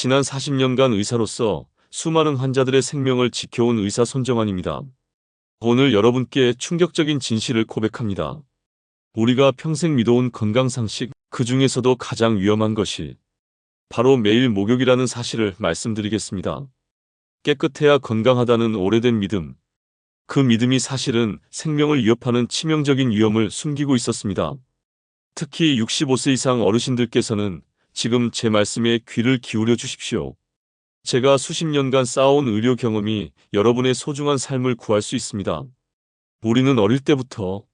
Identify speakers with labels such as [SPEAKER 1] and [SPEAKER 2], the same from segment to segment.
[SPEAKER 1] 지난 40년간 의사로서 수많은 환자들의 생명을 지켜온 의사 손정환입니다. 오늘 여러분께 충격적인 진실을 고백합니다. 우리가 평생 믿어온 건강상식, 그 중에서도 가장 위험한 것이 바로 매일 목욕이라는 사실을 말씀드리겠습니다. 깨끗해야 건강하다는 오래된 믿음. 그 믿음이 사실은 생명을 위협하는 치명적인 위험을 숨기고 있었습니다. 특히 65세 이상 어르신들께서는 지금 제 말씀에 귀를 기울여 주십시오. 제가 수십 년간 쌓아온 의료 경험이 여러분의 소중한 삶을 구할 수 있습니다. 우리는 어릴 때부터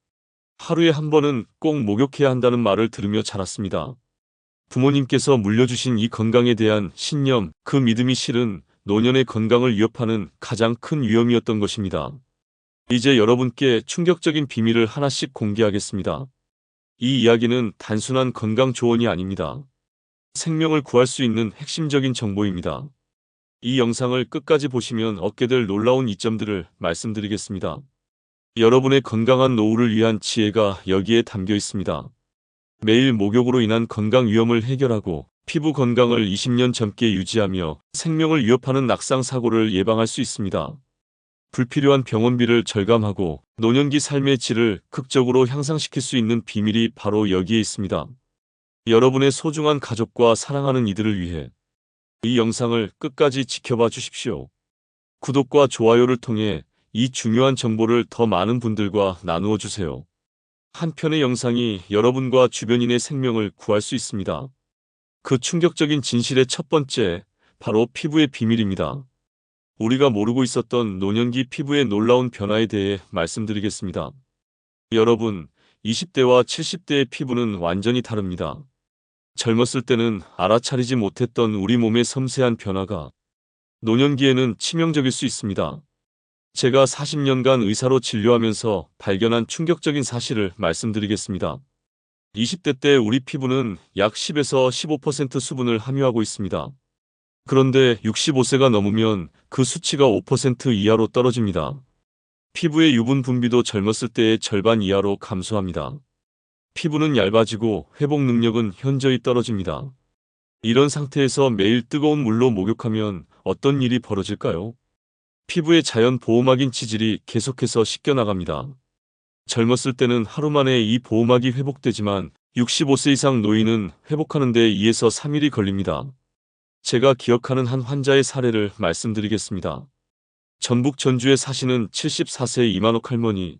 [SPEAKER 1] 하루에 한 번은 꼭 목욕해야 한다는 말을 들으며 자랐습니다. 부모님께서 물려주신 이 건강에 대한 신념, 그 믿음이 실은 노년의 건강을 위협하는 가장 큰 위험이었던 것입니다. 이제 여러분께 충격적인 비밀을 하나씩 공개하겠습니다. 이 이야기는 단순한 건강 조언이 아닙니다. 생명을 구할 수 있는 핵심적인 정보입니다. 이 영상을 끝까지 보시면 얻게 될 놀라운 이점들을 말씀드리겠습니다. 여러분의 건강한 노후를 위한 지혜가 여기에 담겨 있습니다. 매일 목욕으로 인한 건강 위험을 해결하고 피부 건강을 20년 젊게 유지하며 생명을 위협하는 낙상 사고를 예방할 수 있습니다. 불필요한 병원비를 절감하고 노년기 삶의 질을 극적으로 향상시킬 수 있는 비밀이 바로 여기에 있습니다. 여러분의 소중한 가족과 사랑하는 이들을 위해 이 영상을 끝까지 지켜봐 주십시오. 구독과 좋아요를 통해 이 중요한 정보를 더 많은 분들과 나누어 주세요. 한 편의 영상이 여러분과 주변인의 생명을 구할 수 있습니다. 그 충격적인 진실의 첫 번째, 바로 피부의 비밀입니다. 우리가 모르고 있었던 노년기 피부의 놀라운 변화에 대해 말씀드리겠습니다. 여러분, 20대와 70대의 피부는 완전히 다릅니다. 젊었을 때는 알아차리지 못했던 우리 몸의 섬세한 변화가 노년기에는 치명적일 수 있습니다. 제가 40년간 의사로 진료하면서 발견한 충격적인 사실을 말씀드리겠습니다. 20대 때 우리 피부는 약 10에서 15% 수분을 함유하고 있습니다. 그런데 65세가 넘으면 그 수치가 5% 이하로 떨어집니다. 피부의 유분 분비도 젊었을 때의 절반 이하로 감소합니다. 피부는 얇아지고 회복 능력은 현저히 떨어집니다. 이런 상태에서 매일 뜨거운 물로 목욕하면 어떤 일이 벌어질까요? 피부의 자연 보호막인 치질이 계속해서 씻겨나갑니다. 젊었을 때는 하루 만에 이 보호막이 회복되지만 65세 이상 노인은 회복하는 데 2에서 3일이 걸립니다. 제가 기억하는 한 환자의 사례를 말씀드리겠습니다. 전북 전주에 사시는 74세 이만옥 할머니.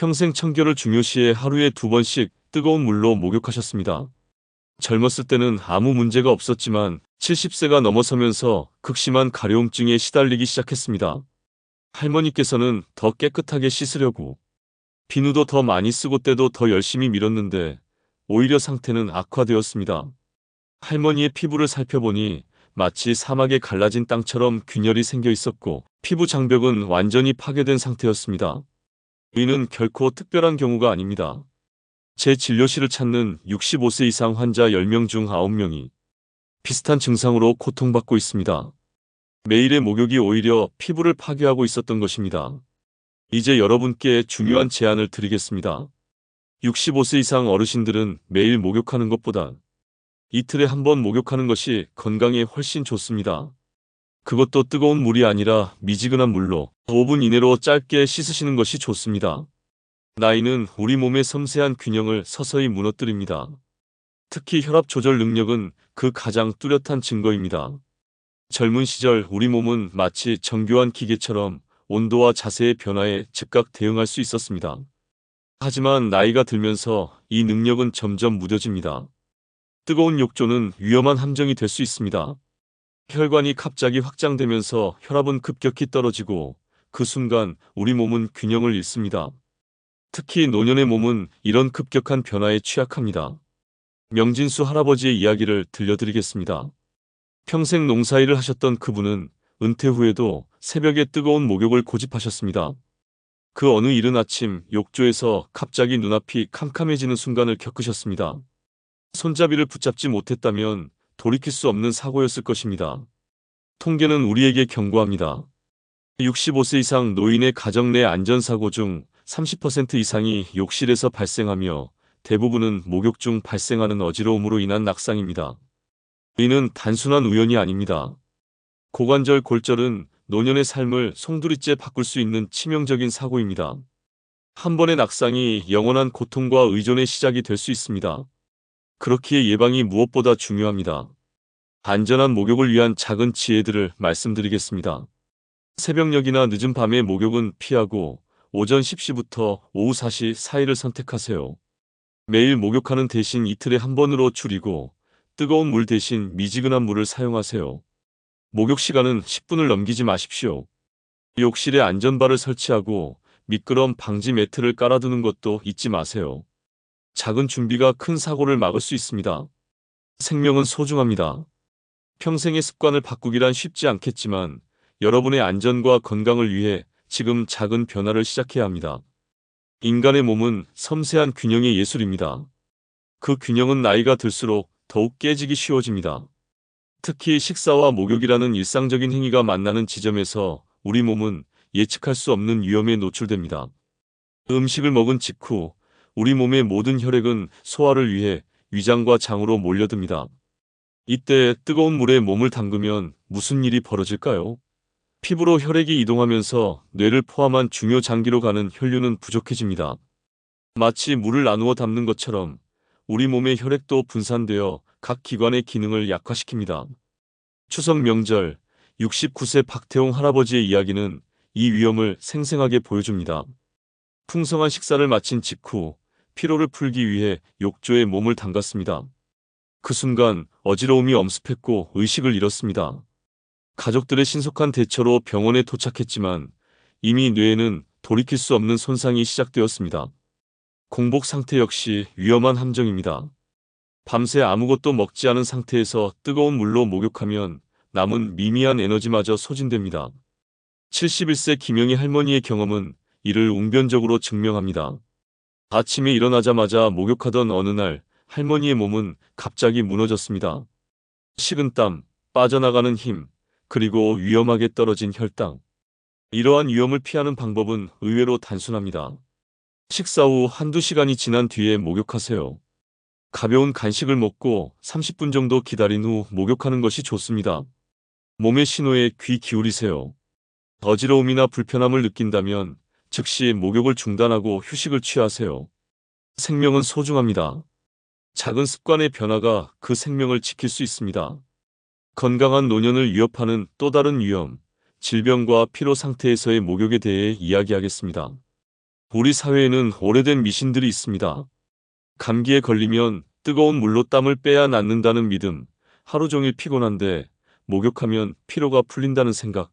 [SPEAKER 1] 평생 청결을 중요시해 하루에 두 번씩 뜨거운 물로 목욕하셨습니다. 젊었을 때는 아무 문제가 없었지만 70세가 넘어서면서 극심한 가려움증에 시달리기 시작했습니다. 할머니께서는 더 깨끗하게 씻으려고 비누도 더 많이 쓰고 때도 더 열심히 밀었는데 오히려 상태는 악화되었습니다. 할머니의 피부를 살펴보니 마치 사막에 갈라진 땅처럼 균열이 생겨 있었고 피부 장벽은 완전히 파괴된 상태였습니다. 이는 결코 특별한 경우가 아닙니다. 제 진료실을 찾는 65세 이상 환자 10명 중 9명이 비슷한 증상으로 고통받고 있습니다. 매일의 목욕이 오히려 피부를 파괴하고 있었던 것입니다. 이제 여러분께 중요한 제안을 드리겠습니다. 65세 이상 어르신들은 매일 목욕하는 것보다 이틀에 한 번 목욕하는 것이 건강에 훨씬 좋습니다. 그것도 뜨거운 물이 아니라 미지근한 물로 5분 이내로 짧게 씻으시는 것이 좋습니다. 나이는 우리 몸의 섬세한 균형을 서서히 무너뜨립니다. 특히 혈압 조절 능력은 그 가장 뚜렷한 증거입니다. 젊은 시절 우리 몸은 마치 정교한 기계처럼 온도와 자세의 변화에 즉각 대응할 수 있었습니다. 하지만 나이가 들면서 이 능력은 점점 무뎌집니다. 뜨거운 욕조는 위험한 함정이 될 수 있습니다. 혈관이 갑자기 확장되면서 혈압은 급격히 떨어지고 그 순간 우리 몸은 균형을 잃습니다. 특히 노년의 몸은 이런 급격한 변화에 취약합니다. 명진수 할아버지의 이야기를 들려드리겠습니다. 평생 농사일을 하셨던 그분은 은퇴 후에도 새벽에 뜨거운 목욕을 고집하셨습니다. 그 어느 이른 아침 욕조에서 갑자기 눈앞이 캄캄해지는 순간을 겪으셨습니다. 손잡이를 붙잡지 못했다면 돌이킬 수 없는 사고였을 것입니다. 통계는 우리에게 경고합니다. 65세 이상 노인의 가정 내 안전사고 중 30% 이상이 욕실에서 발생하며 대부분은 목욕 중 발생하는 어지러움으로 인한 낙상입니다. 이는 단순한 우연이 아닙니다. 고관절 골절은 노년의 삶을 송두리째 바꿀 수 있는 치명적인 사고입니다. 한 번의 낙상이 영원한 고통과 의존의 시작이 될 수 있습니다. 그렇기에 예방이 무엇보다 중요합니다. 안전한 목욕을 위한 작은 지혜들을 말씀드리겠습니다. 새벽녘이나 늦은 밤의 목욕은 피하고 오전 10시부터 오후 4시 사이를 선택하세요. 매일 목욕하는 대신 이틀에 한 번으로 줄이고 뜨거운 물 대신 미지근한 물을 사용하세요. 목욕 시간은 10분을 넘기지 마십시오. 욕실에 안전바를 설치하고 미끄럼 방지 매트를 깔아두는 것도 잊지 마세요. 작은 준비가 큰 사고를 막을 수 있습니다. 생명은 소중합니다. 평생의 습관을 바꾸기란 쉽지 않겠지만 여러분의 안전과 건강을 위해 지금 작은 변화를 시작해야 합니다. 인간의 몸은 섬세한 균형의 예술입니다. 그 균형은 나이가 들수록 더욱 깨지기 쉬워집니다. 특히 식사와 목욕이라는 일상적인 행위가 만나는 지점에서 우리 몸은 예측할 수 없는 위험에 노출됩니다. 음식을 먹은 직후 우리 몸의 모든 혈액은 소화를 위해 위장과 장으로 몰려듭니다. 이때 뜨거운 물에 몸을 담그면 무슨 일이 벌어질까요? 피부로 혈액이 이동하면서 뇌를 포함한 중요 장기로 가는 혈류는 부족해집니다. 마치 물을 나누어 담는 것처럼 우리 몸의 혈액도 분산되어 각 기관의 기능을 약화시킵니다. 추석 명절 69세 박태홍 할아버지의 이야기는 이 위험을 생생하게 보여줍니다. 풍성한 식사를 마친 직후 피로를 풀기 위해 욕조에 몸을 담갔습니다. 그 순간 어지러움이 엄습했고 의식을 잃었습니다. 가족들의 신속한 대처로 병원에 도착했지만 이미 뇌에는 돌이킬 수 없는 손상이 시작되었습니다. 공복 상태 역시 위험한 함정입니다. 밤새 아무것도 먹지 않은 상태에서 뜨거운 물로 목욕하면 남은 미미한 에너지마저 소진됩니다. 71세 김영희 할머니의 경험은 이를 웅변적으로 증명합니다. 아침에 일어나자마자 목욕하던 어느 날 할머니의 몸은 갑자기 무너졌습니다. 식은 땀, 빠져나가는 힘, 그리고 위험하게 떨어진 혈당. 이러한 위험을 피하는 방법은 의외로 단순합니다. 식사 후 한두 시간이 지난 뒤에 목욕하세요. 가벼운 간식을 먹고 30분 정도 기다린 후 목욕하는 것이 좋습니다. 몸의 신호에 귀 기울이세요. 어지러움이나 불편함을 느낀다면 즉시 목욕을 중단하고 휴식을 취하세요. 생명은 소중합니다. 작은 습관의 변화가 그 생명을 지킬 수 있습니다. 건강한 노년을 위협하는 또 다른 위험, 질병과 피로 상태에서의 목욕에 대해 이야기하겠습니다. 우리 사회에는 오래된 미신들이 있습니다. 감기에 걸리면 뜨거운 물로 땀을 빼야 낫는다는 믿음, 하루 종일 피곤한데 목욕하면 피로가 풀린다는 생각.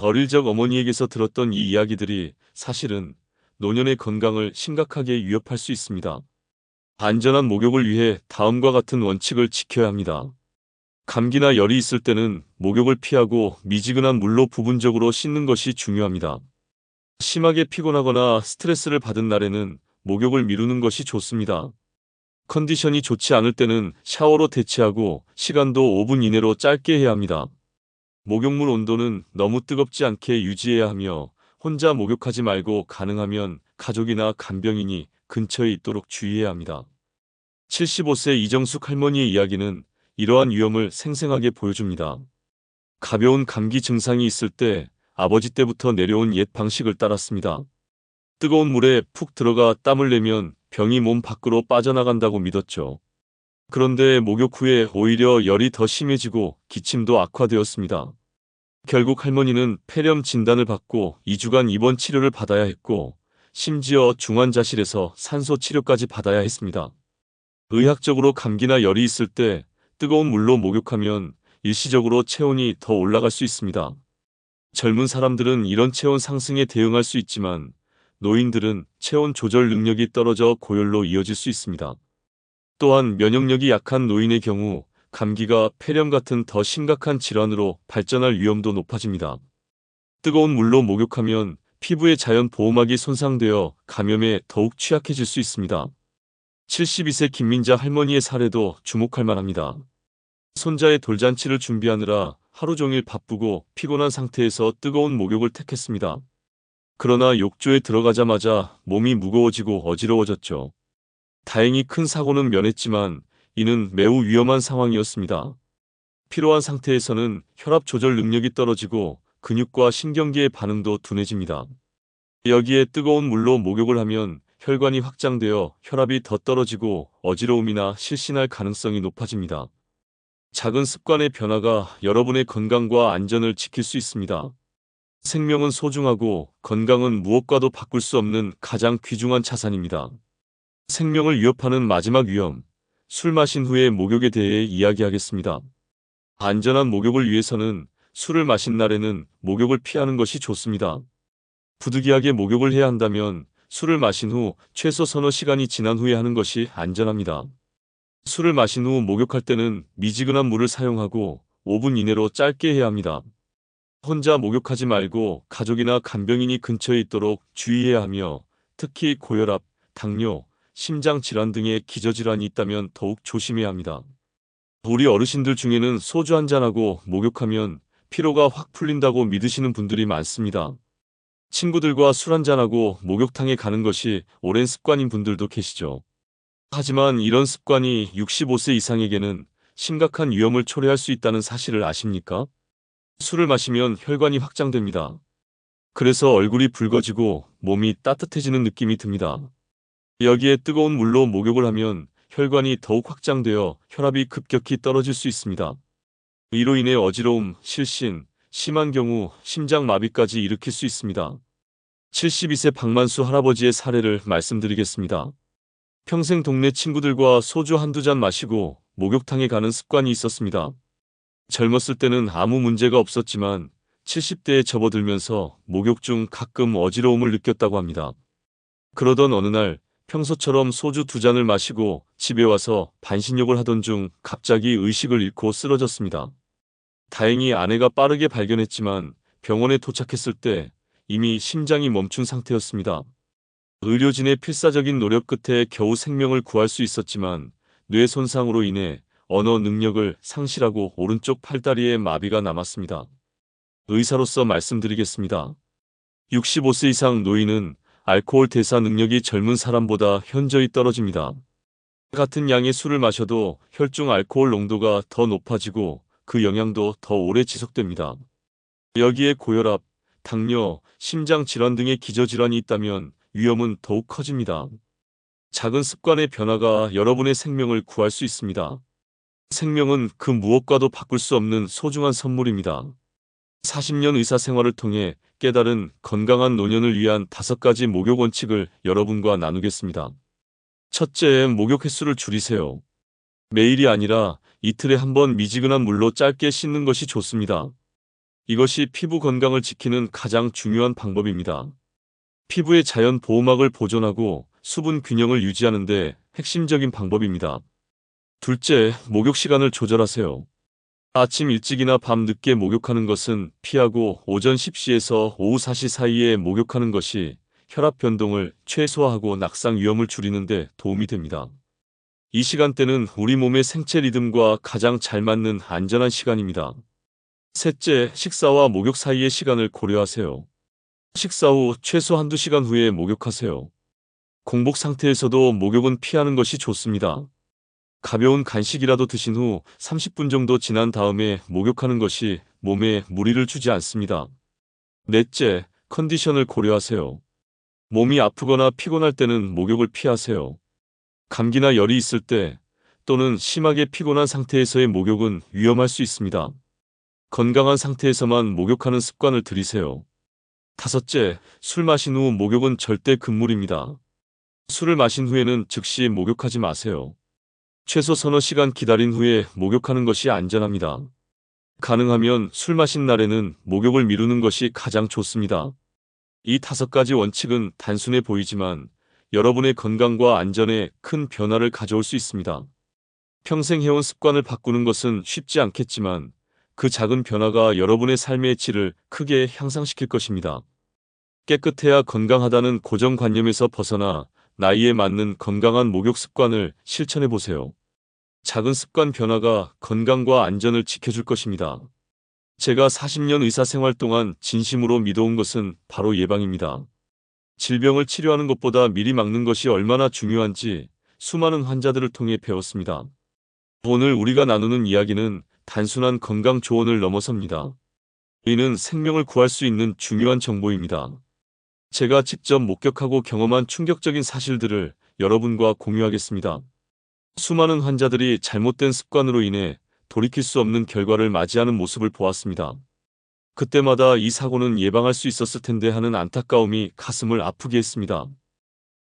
[SPEAKER 1] 어릴 적 어머니에게서 들었던 이 이야기들이 사실은 노년의 건강을 심각하게 위협할 수 있습니다. 안전한 목욕을 위해 다음과 같은 원칙을 지켜야 합니다. 감기나 열이 있을 때는 목욕을 피하고 미지근한 물로 부분적으로 씻는 것이 중요합니다. 심하게 피곤하거나 스트레스를 받은 날에는 목욕을 미루는 것이 좋습니다. 컨디션이 좋지 않을 때는 샤워로 대체하고 시간도 5분 이내로 짧게 해야 합니다. 목욕물 온도는 너무 뜨겁지 않게 유지해야 하며 혼자 목욕하지 말고 가능하면 가족이나 간병인이 근처에 있도록 주의해야 합니다. 75세 이정숙 할머니의 이야기는 이러한 위험을 생생하게 보여줍니다. 가벼운 감기 증상이 있을 때 아버지 때부터 내려온 옛 방식을 따랐습니다. 뜨거운 물에 푹 들어가 땀을 내면 병이 몸 밖으로 빠져나간다고 믿었죠. 그런데 목욕 후에 오히려 열이 더 심해지고 기침도 악화되었습니다. 결국 할머니는 폐렴 진단을 받고 2주간 입원 치료를 받아야 했고 심지어 중환자실에서 산소 치료까지 받아야 했습니다. 의학적으로 감기나 열이 있을 때 뜨거운 물로 목욕하면 일시적으로 체온이 더 올라갈 수 있습니다. 젊은 사람들은 이런 체온 상승에 대응할 수 있지만 노인들은 체온 조절 능력이 떨어져 고열로 이어질 수 있습니다. 또한 면역력이 약한 노인의 경우 감기가 폐렴 같은 더 심각한 질환으로 발전할 위험도 높아집니다. 뜨거운 물로 목욕하면 피부의 자연 보호막이 손상되어 감염에 더욱 취약해질 수 있습니다. 72세 김민자 할머니의 사례도 주목할 만합니다. 손자의 돌잔치를 준비하느라 하루 종일 바쁘고 피곤한 상태에서 뜨거운 목욕을 택했습니다. 그러나 욕조에 들어가자마자 몸이 무거워지고 어지러워졌죠. 다행히 큰 사고는 면했지만 이는 매우 위험한 상황이었습니다. 피로한 상태에서는 혈압 조절 능력이 떨어지고 근육과 신경계의 반응도 둔해집니다. 여기에 뜨거운 물로 목욕을 하면 혈관이 확장되어 혈압이 더 떨어지고 어지러움이나 실신할 가능성이 높아집니다. 작은 습관의 변화가 여러분의 건강과 안전을 지킬 수 있습니다. 생명은 소중하고 건강은 무엇과도 바꿀 수 없는 가장 귀중한 자산입니다. 생명을 위협하는 마지막 위험, 술 마신 후의 목욕에 대해 이야기하겠습니다. 안전한 목욕을 위해서는 술을 마신 날에는 목욕을 피하는 것이 좋습니다. 부득이하게 목욕을 해야 한다면 술을 마신 후 최소 서너 시간이 지난 후에 하는 것이 안전합니다. 술을 마신 후 목욕할 때는 미지근한 물을 사용하고 5분 이내로 짧게 해야 합니다. 혼자 목욕하지 말고 가족이나 간병인이 근처에 있도록 주의해야 하며 특히 고혈압, 당뇨, 심장 질환 등의 기저질환이 있다면 더욱 조심해야 합니다. 우리 어르신들 중에는 소주 한잔하고 목욕하면 피로가 확 풀린다고 믿으시는 분들이 많습니다. 친구들과 술 한잔하고 목욕탕에 가는 것이 오랜 습관인 분들도 계시죠. 하지만 이런 습관이 65세 이상에게는 심각한 위험을 초래할 수 있다는 사실을 아십니까? 술을 마시면 혈관이 확장됩니다. 그래서 얼굴이 붉어지고 몸이 따뜻해지는 느낌이 듭니다. 여기에 뜨거운 물로 목욕을 하면 혈관이 더욱 확장되어 혈압이 급격히 떨어질 수 있습니다. 이로 인해 어지러움, 실신, 심한 경우 심장마비까지 일으킬 수 있습니다. 72세 박만수 할아버지의 사례를 말씀드리겠습니다. 평생 동네 친구들과 소주 한두 잔 마시고 목욕탕에 가는 습관이 있었습니다. 젊었을 때는 아무 문제가 없었지만 70대에 접어들면서 목욕 중 가끔 어지러움을 느꼈다고 합니다. 그러던 어느 날 평소처럼 소주 두 잔을 마시고 집에 와서 반신욕을 하던 중 갑자기 의식을 잃고 쓰러졌습니다. 다행히 아내가 빠르게 발견했지만 병원에 도착했을 때 이미 심장이 멈춘 상태였습니다. 의료진의 필사적인 노력 끝에 겨우 생명을 구할 수 있었지만 뇌 손상으로 인해 언어 능력을 상실하고 오른쪽 팔다리에 마비가 남았습니다. 의사로서 말씀드리겠습니다. 65세 이상 노인은 알코올 대사 능력이 젊은 사람보다 현저히 떨어집니다. 같은 양의 술을 마셔도 혈중 알코올 농도가 더 높아지고 그 영향도 더 오래 지속됩니다. 여기에 고혈압, 당뇨, 심장 질환 등의 기저질환이 있다면 위험은 더욱 커집니다. 작은 습관의 변화가 여러분의 생명을 구할 수 있습니다. 생명은 그 무엇과도 바꿀 수 없는 소중한 선물입니다. 40년 의사 생활을 통해 깨달은 건강한 노년을 위한 다섯 가지 목욕 원칙을 여러분과 나누겠습니다. 첫째, 목욕 횟수를 줄이세요. 매일이 아니라 이틀에 한 번 미지근한 물로 짧게 씻는 것이 좋습니다. 이것이 피부 건강을 지키는 가장 중요한 방법입니다. 피부의 자연 보호막을 보존하고 수분 균형을 유지하는 데 핵심적인 방법입니다. 둘째, 목욕 시간을 조절하세요. 아침 일찍이나 밤 늦게 목욕하는 것은 피하고 오전 10시에서 오후 4시 사이에 목욕하는 것이 혈압 변동을 최소화하고 낙상 위험을 줄이는 데 도움이 됩니다. 이 시간대는 우리 몸의 생체 리듬과 가장 잘 맞는 안전한 시간입니다. 셋째, 식사와 목욕 사이의 시간을 고려하세요. 식사 후 최소 한두 시간 후에 목욕하세요. 공복 상태에서도 목욕은 피하는 것이 좋습니다. 가벼운 간식이라도 드신 후 30분 정도 지난 다음에 목욕하는 것이 몸에 무리를 주지 않습니다. 넷째, 컨디션을 고려하세요. 몸이 아프거나 피곤할 때는 목욕을 피하세요. 감기나 열이 있을 때 또는 심하게 피곤한 상태에서의 목욕은 위험할 수 있습니다. 건강한 상태에서만 목욕하는 습관을 들이세요. 다섯째, 술 마신 후 목욕은 절대 금물입니다. 술을 마신 후에는 즉시 목욕하지 마세요. 최소 서너 시간 기다린 후에 목욕하는 것이 안전합니다. 가능하면 술 마신 날에는 목욕을 미루는 것이 가장 좋습니다. 이 다섯 가지 원칙은 단순해 보이지만 여러분의 건강과 안전에 큰 변화를 가져올 수 있습니다. 평생 해온 습관을 바꾸는 것은 쉽지 않겠지만 그 작은 변화가 여러분의 삶의 질을 크게 향상시킬 것입니다. 깨끗해야 건강하다는 고정관념에서 벗어나 나이에 맞는 건강한 목욕 습관을 실천해 보세요. 작은 습관 변화가 건강과 안전을 지켜줄 것입니다. 제가 40년 의사 생활 동안 진심으로 믿어온 것은 바로 예방입니다. 질병을 치료하는 것보다 미리 막는 것이 얼마나 중요한지 수많은 환자들을 통해 배웠습니다. 오늘 우리가 나누는 이야기는 단순한 건강 조언을 넘어섭니다. 이는 생명을 구할 수 있는 중요한 정보입니다. 제가 직접 목격하고 경험한 충격적인 사실들을 여러분과 공유하겠습니다. 수많은 환자들이 잘못된 습관으로 인해 돌이킬 수 없는 결과를 맞이하는 모습을 보았습니다. 그때마다 이 사고는 예방할 수 있었을 텐데 하는 안타까움이 가슴을 아프게 했습니다.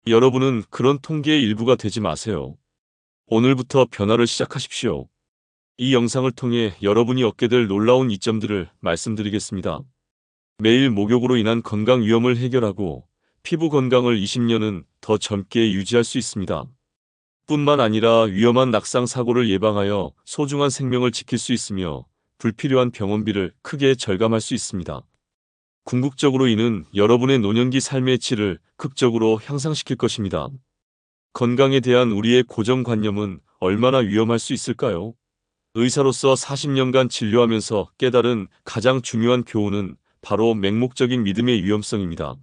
[SPEAKER 1] 여러분은 그런 통계의 일부가 되지 마세요. 오늘부터 변화를 시작하십시오. 이 영상을 통해 여러분이 얻게 될 놀라운 이점들을 말씀드리겠습니다. 매일 목욕으로 인한 건강 위험을 해결하고 피부 건강을 20년은 더 젊게 유지할 수 있습니다. 뿐만 아니라 위험한 낙상 사고를 예방하여 소중한 생명을 지킬 수 있으며 불필요한 병원비를 크게 절감할 수 있습니다. 궁극적으로 이는 여러분의 노년기 삶의 질을 극적으로 향상시킬 것입니다. 건강에 대한 우리의 고정관념은 얼마나 위험할 수 있을까요? 의사로서 40년간 진료하면서 깨달은 가장 중요한 교훈은 바로 맹목적인 믿음의 위험성입니다.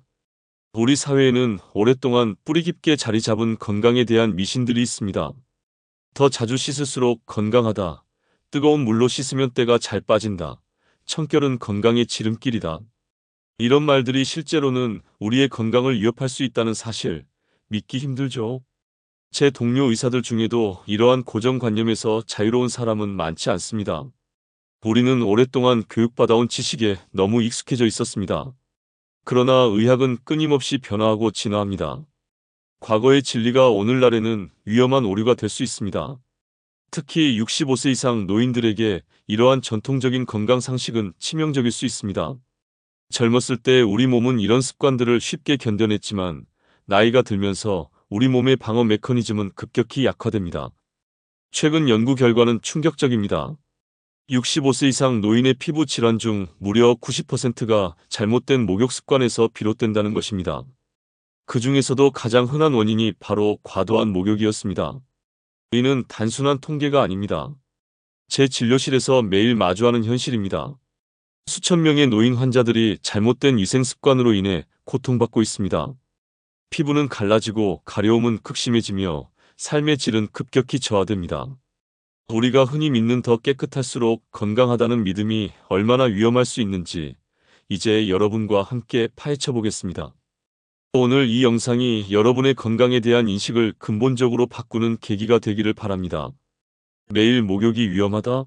[SPEAKER 1] 우리 사회에는 오랫동안 뿌리 깊게 자리 잡은 건강에 대한 미신들이 있습니다. 더 자주 씻을수록 건강하다. 뜨거운 물로 씻으면 때가 잘 빠진다. 청결은 건강의 지름길이다. 이런 말들이 실제로는 우리의 건강을 위협할 수 있다는 사실 믿기 힘들죠. 제 동료 의사들 중에도 이러한 고정관념에서 자유로운 사람은 많지 않습니다. 우리는 오랫동안 교육받아온 지식에 너무 익숙해져 있었습니다. 그러나 의학은 끊임없이 변화하고 진화합니다. 과거의 진리가 오늘날에는 위험한 오류가 될 수 있습니다. 특히 65세 이상 노인들에게 이러한 전통적인 건강 상식은 치명적일 수 있습니다. 젊었을 때 우리 몸은 이런 습관들을 쉽게 견뎌냈지만 나이가 들면서 우리 몸의 방어 메커니즘은 급격히 약화됩니다. 최근 연구 결과는 충격적입니다. 65세 이상 노인의 피부 질환 중 무려 90%가 잘못된 목욕 습관에서 비롯된다는 것입니다. 그 중에서도 가장 흔한 원인이 바로 과도한 목욕이었습니다. 이는 단순한 통계가 아닙니다. 제 진료실에서 매일 마주하는 현실입니다. 수천 명의 노인 환자들이 잘못된 위생 습관으로 인해 고통받고 있습니다. 피부는 갈라지고 가려움은 극심해지며 삶의 질은 급격히 저하됩니다. 우리가 흔히 믿는 더 깨끗할수록 건강하다는 믿음이 얼마나 위험할 수 있는지 이제 여러분과 함께 파헤쳐 보겠습니다. 오늘 이 영상이 여러분의 건강에 대한 인식을 근본적으로 바꾸는 계기가 되기를 바랍니다. 매일 목욕이 위험하다?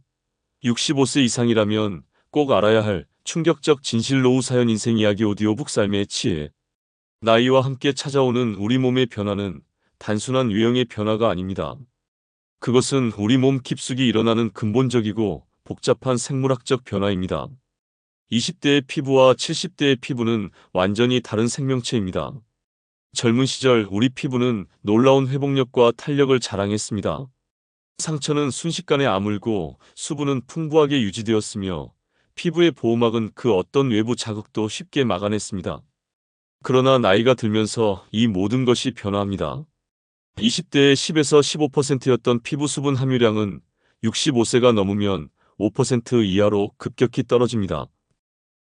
[SPEAKER 1] 65세 이상이라면 꼭 알아야 할 충격적 진실 노후 사연 인생 이야기 오디오북 삶의 치해 나이와 함께 찾아오는 우리 몸의 변화는 단순한 유형의 변화가 아닙니다. 그것은 우리 몸 깊숙이 일어나는 근본적이고 복잡한 생물학적 변화입니다. 20대의 피부와 70대의 피부는 완전히 다른 생명체입니다. 젊은 시절 우리 피부는 놀라운 회복력과 탄력을 자랑했습니다. 상처는 순식간에 아물고 수분은 풍부하게 유지되었으며 피부의 보호막은 그 어떤 외부 자극도 쉽게 막아냈습니다. 그러나 나이가 들면서 이 모든 것이 변화합니다. 20대의 10에서 15%였던 피부 수분 함유량은 65세가 넘으면 5% 이하로 급격히 떨어집니다.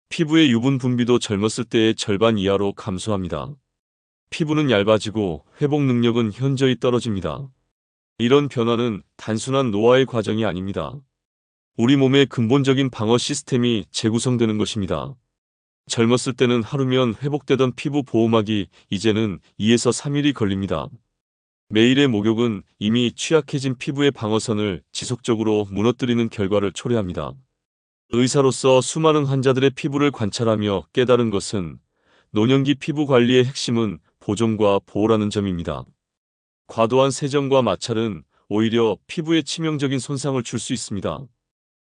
[SPEAKER 1] 피부의 유분 분비도 젊었을 때의 절반 이하로 감소합니다. 피부는 얇아지고 회복 능력은 현저히 떨어집니다. 이런 변화는 단순한 노화의 과정이 아닙니다. 우리 몸의 근본적인 방어 시스템이 재구성되는 것입니다. 젊었을 때는 하루면 회복되던 피부 보호막이 이제는 2에서 3일이 걸립니다. 매일의 목욕은 이미 취약해진 피부의 방어선을 지속적으로 무너뜨리는 결과를 초래합니다. 의사로서 수많은 환자들의 피부를 관찰하며 깨달은 것은 노년기 피부 관리의 핵심은 보존과 보호라는 점입니다. 과도한 세정과 마찰은 오히려 피부에 치명적인 손상을 줄 수 있습니다.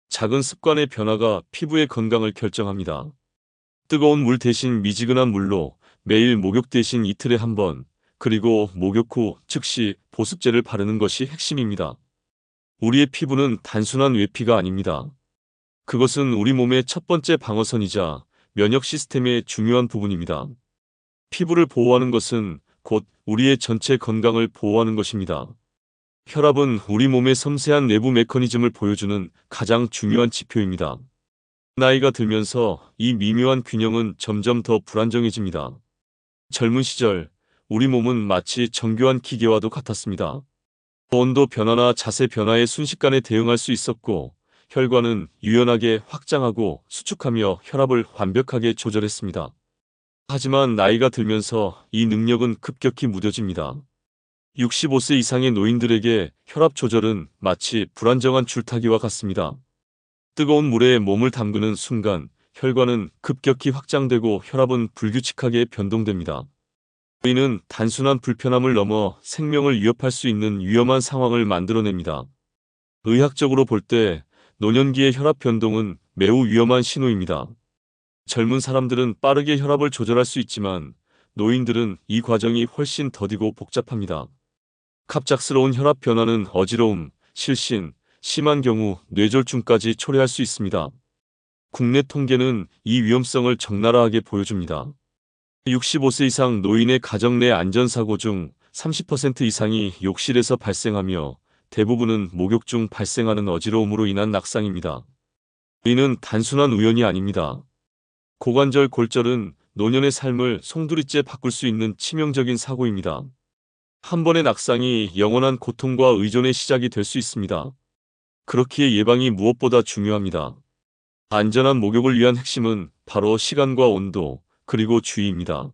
[SPEAKER 1] 작은 습관의 변화가 피부의 건강을 결정합니다. 뜨거운 물 대신 미지근한 물로 매일 목욕 대신 이틀에 한 번, 그리고 목욕 후 즉시 보습제를 바르는 것이 핵심입니다. 우리의 피부는 단순한 외피가 아닙니다. 그것은 우리 몸의 첫 번째 방어선이자 면역 시스템의 중요한 부분입니다. 피부를 보호하는 것은 곧 우리의 전체 건강을 보호하는 것입니다. 혈압은 우리 몸의 섬세한 내부 메커니즘을 보여주는 가장 중요한 지표입니다. 나이가 들면서 이 미묘한 균형은 점점 더 불안정해집니다. 젊은 시절 우리 몸은 마치 정교한 기계와도 같았습니다. 온도 변화나 자세 변화에 순식간에 대응할 수 있었고 혈관은 유연하게 확장하고 수축하며 혈압을 완벽하게 조절했습니다. 하지만 나이가 들면서 이 능력은 급격히 무뎌집니다. 65세 이상의 노인들에게 혈압 조절은 마치 불안정한 줄타기와 같습니다. 뜨거운 물에 몸을 담그는 순간 혈관은 급격히 확장되고 혈압은 불규칙하게 변동됩니다. 이는 단순한 불편함을 넘어 생명을 위협할 수 있는 위험한 상황을 만들어냅니다. 의학적으로 볼 때 노년기의 혈압 변동은 매우 위험한 신호입니다. 젊은 사람들은 빠르게 혈압을 조절할 수 있지만 노인들은 이 과정이 훨씬 더디고 복잡합니다. 갑작스러운 혈압 변화는 어지러움, 실신, 심한 경우 뇌졸중까지 초래할 수 있습니다. 국내 통계는 이 위험성을 적나라하게 보여줍니다. 65세 이상 노인의 가정 내 안전사고 중 30% 이상이 욕실에서 발생하며 대부분은 목욕 중 발생하는 어지러움으로 인한 낙상입니다. 이는 단순한 우연이 아닙니다. 고관절 골절은 노년의 삶을 송두리째 바꿀 수 있는 치명적인 사고입니다. 한 번의 낙상이 영원한 고통과 의존의 시작이 될 수 있습니다. 그렇기에 예방이 무엇보다 중요합니다. 안전한 목욕을 위한 핵심은 바로 시간과 온도, 그리고 주의입니다.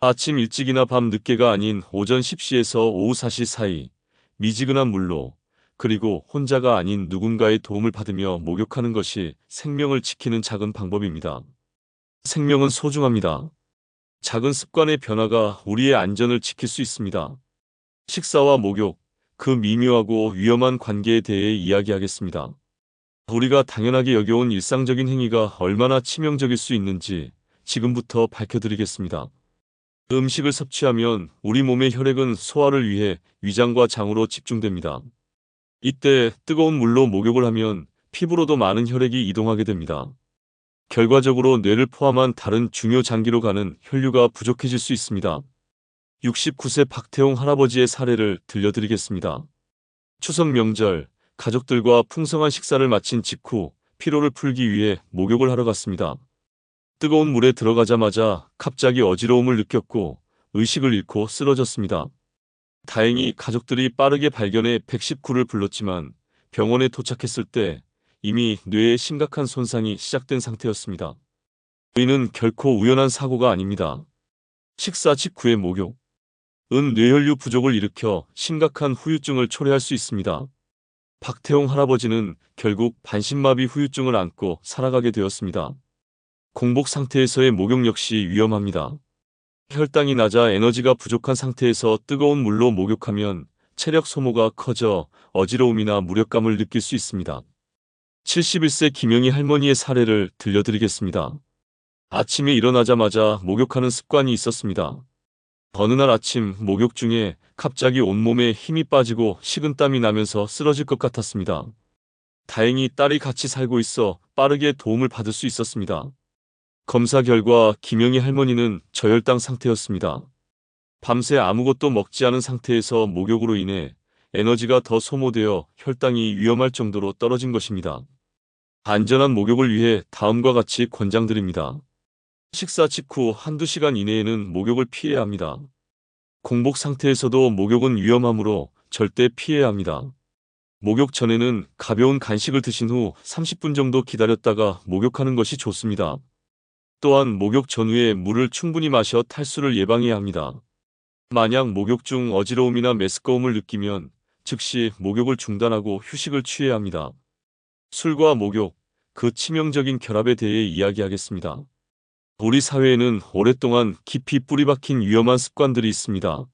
[SPEAKER 1] 아침 일찍이나 밤 늦게가 아닌 오전 10시에서 오후 4시 사이, 미지근한 물로, 그리고 혼자가 아닌 누군가의 도움을 받으며 목욕하는 것이 생명을 지키는 작은 방법입니다. 생명은 소중합니다. 작은 습관의 변화가 우리의 안전을 지킬 수 있습니다. 식사와 목욕, 그 미묘하고 위험한 관계에 대해 이야기하겠습니다. 우리가 당연하게 여겨온 일상적인 행위가 얼마나 치명적일 수 있는지 지금부터 밝혀드리겠습니다. 음식을 섭취하면 우리 몸의 혈액은 소화를 위해 위장과 장으로 집중됩니다. 이때 뜨거운 물로 목욕을 하면 피부로도 많은 혈액이 이동하게 됩니다. 결과적으로 뇌를 포함한 다른 중요 장기로 가는 혈류가 부족해질 수 있습니다. 69세 박태홍 할아버지의 사례를 들려드리겠습니다. 추석 명절, 가족들과 풍성한 식사를 마친 직후 피로를 풀기 위해 목욕을 하러 갔습니다. 뜨거운 물에 들어가자마자 갑자기 어지러움을 느꼈고 의식을 잃고 쓰러졌습니다. 다행히 가족들이 빠르게 발견해 119를 불렀지만 병원에 도착했을 때 이미 뇌에 심각한 손상이 시작된 상태였습니다. 이는 결코 우연한 사고가 아닙니다. 식사 직후의 목욕, 은 뇌혈류 부족을 일으켜 심각한 후유증을 초래할 수 있습니다. 박태홍 할아버지는 결국 반신마비 후유증을 안고 살아가게 되었습니다. 공복 상태에서의 목욕 역시 위험합니다. 혈당이 낮아 에너지가 부족한 상태에서 뜨거운 물로 목욕하면 체력 소모가 커져 어지러움이나 무력감을 느낄 수 있습니다. 71세 김영희 할머니의 사례를 들려드리겠습니다. 아침에 일어나자마자 목욕하는 습관이 있었습니다. 어느 날 아침 목욕 중에 갑자기 온몸에 힘이 빠지고 식은땀이 나면서 쓰러질 것 같았습니다. 다행히 딸이 같이 살고 있어 빠르게 도움을 받을 수 있었습니다. 검사 결과 김영희 할머니는 저혈당 상태였습니다. 밤새 아무것도 먹지 않은 상태에서 목욕으로 인해 에너지가 더 소모되어 혈당이 위험할 정도로 떨어진 것입니다. 안전한 목욕을 위해 다음과 같이 권장드립니다. 식사 직후 한두 시간 이내에는 목욕을 피해야 합니다. 공복 상태에서도 목욕은 위험하므로 절대 피해야 합니다. 목욕 전에는 가벼운 간식을 드신 후 30분 정도 기다렸다가 목욕하는 것이 좋습니다. 또한 목욕 전후에 물을 충분히 마셔 탈수를 예방해야 합니다. 만약 목욕 중 어지러움이나 메스꺼움을 느끼면 즉시 목욕을 중단하고 휴식을 취해야 합니다. 술과 목욕, 그 치명적인 결합에 대해 이야기하겠습니다. 우리 사회에는 오랫동안 깊이 뿌리박힌 위험한 습관들이 있습니다.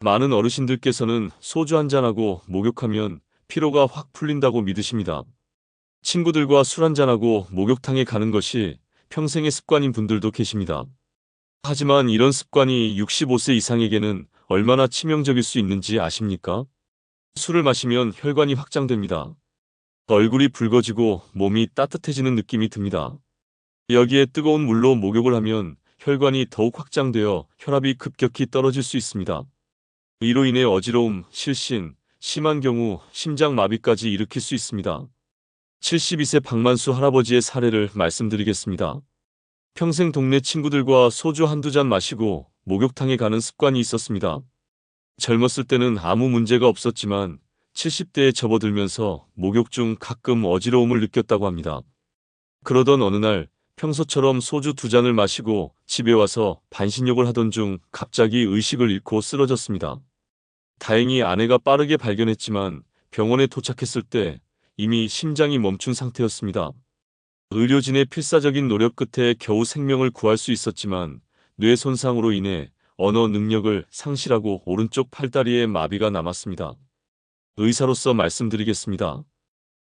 [SPEAKER 1] 많은 어르신들께서는 소주 한잔하고 목욕하면 피로가 확 풀린다고 믿으십니다. 친구들과 술 한잔하고 목욕탕에 가는 것이 평생의 습관인 분들도 계십니다. 하지만 이런 습관이 65세 이상에게는 얼마나 치명적일 수 있는지 아십니까? 술을 마시면 혈관이 확장됩니다. 얼굴이 붉어지고 몸이 따뜻해지는 느낌이 듭니다. 여기에 뜨거운 물로 목욕을 하면 혈관이 더욱 확장되어 혈압이 급격히 떨어질 수 있습니다. 이로 인해 어지러움, 실신, 심한 경우 심장마비까지 일으킬 수 있습니다. 72세 박만수 할아버지의 사례를 말씀드리겠습니다. 평생 동네 친구들과 소주 한두 잔 마시고 목욕탕에 가는 습관이 있었습니다. 젊었을 때는 아무 문제가 없었지만 70대에 접어들면서 목욕 중 가끔 어지러움을 느꼈다고 합니다. 그러던 어느 날 평소처럼 소주 두 잔을 마시고 집에 와서 반신욕을 하던 중 갑자기 의식을 잃고 쓰러졌습니다. 다행히 아내가 빠르게 발견했지만 병원에 도착했을 때 이미 심장이 멈춘 상태였습니다. 의료진의 필사적인 노력 끝에 겨우 생명을 구할 수 있었지만 뇌 손상으로 인해 언어 능력을 상실하고 오른쪽 팔다리에 마비가 남았습니다. 의사로서 말씀드리겠습니다.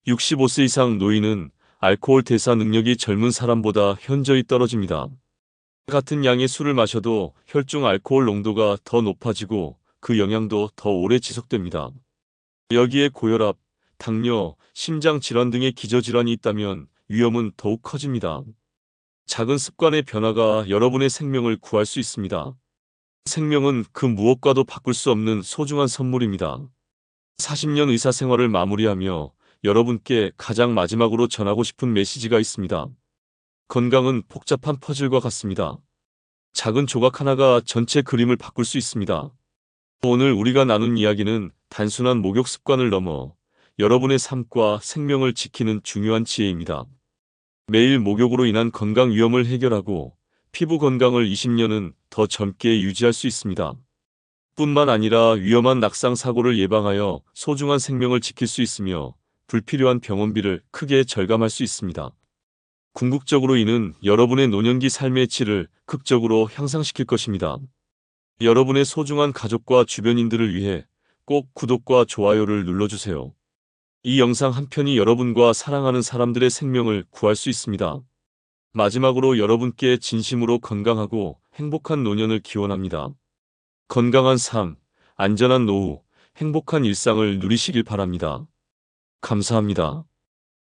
[SPEAKER 1] 65세 이상 노인은 알코올 대사 능력이 젊은 사람보다 현저히 떨어집니다. 같은 양의 술을 마셔도 혈중 알코올 농도가 더 높아지고 그 영향도 더 오래 지속됩니다. 여기에 고혈압, 당뇨, 심장 질환 등의 기저질환이 있다면 위험은 더욱 커집니다. 작은 습관의 변화가 여러분의 생명을 구할 수 있습니다. 생명은 그 무엇과도 바꿀 수 없는 소중한 선물입니다. 40년 의사 생활을 마무리하며 여러분께 가장 마지막으로 전하고 싶은 메시지가 있습니다. 건강은 복잡한 퍼즐과 같습니다. 작은 조각 하나가 전체 그림을 바꿀 수 있습니다. 오늘 우리가 나눈 이야기는 단순한 목욕 습관을 넘어 여러분의 삶과 생명을 지키는 중요한 지혜입니다. 매일 목욕으로 인한 건강 위험을 해결하고 피부 건강을 20년은 더 젊게 유지할 수 있습니다. 뿐만 아니라 위험한 낙상 사고를 예방하여 소중한 생명을 지킬 수 있으며 불필요한 병원비를 크게 절감할 수 있습니다. 궁극적으로 이는 여러분의 노년기 삶의 질을 극적으로 향상시킬 것입니다. 여러분의 소중한 가족과 주변인들을 위해 꼭 구독과 좋아요를 눌러주세요. 이 영상 한 편이 여러분과 사랑하는 사람들의 생명을 구할 수 있습니다. 마지막으로 여러분께 진심으로 건강하고 행복한 노년을 기원합니다. 건강한 삶, 안전한 노후, 행복한 일상을 누리시길 바랍니다. 감사합니다.